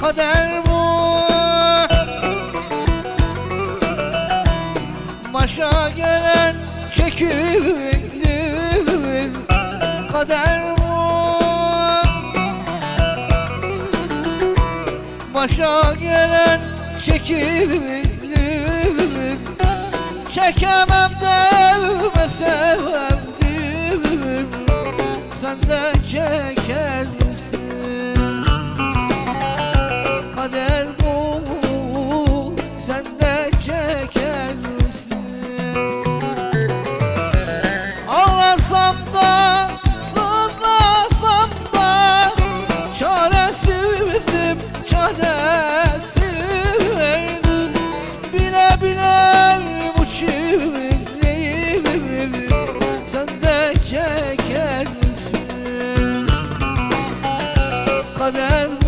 Kader bu. Başa gelen çekilir Kader bu. Başa gelen çekilir Çekemem devme sevdim Sen de çekersin Kader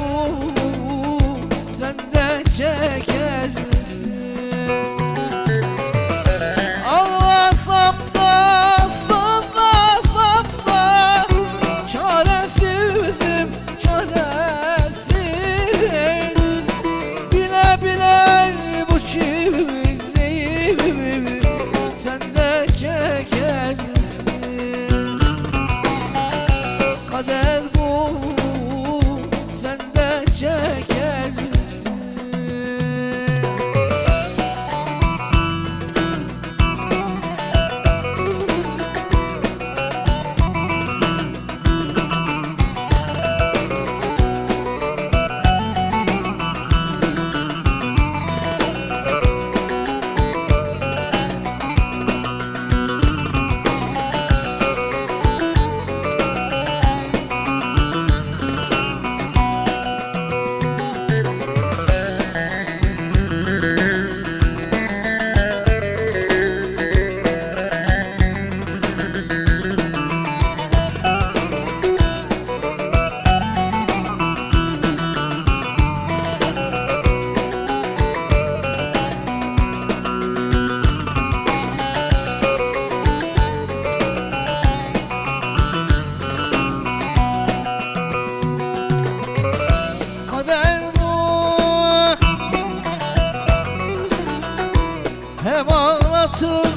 Hem ağlatır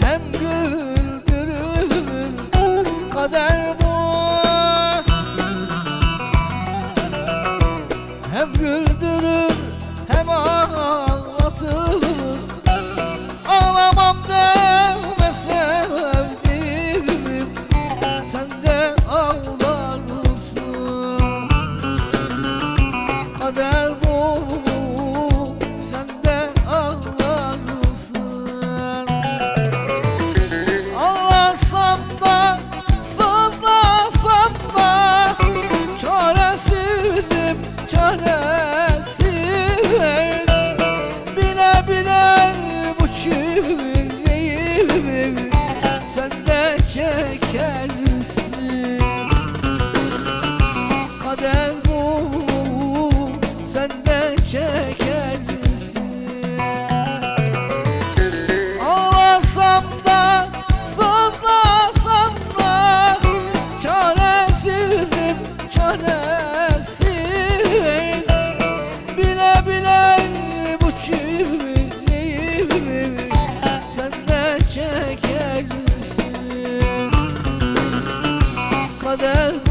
hem güldürür Kader bu. Hem güldürür sev Sen de Kader bu Sen de çekersin. Ağlasam da Sızlasam da Çaresizim çaresizim. düştü Kader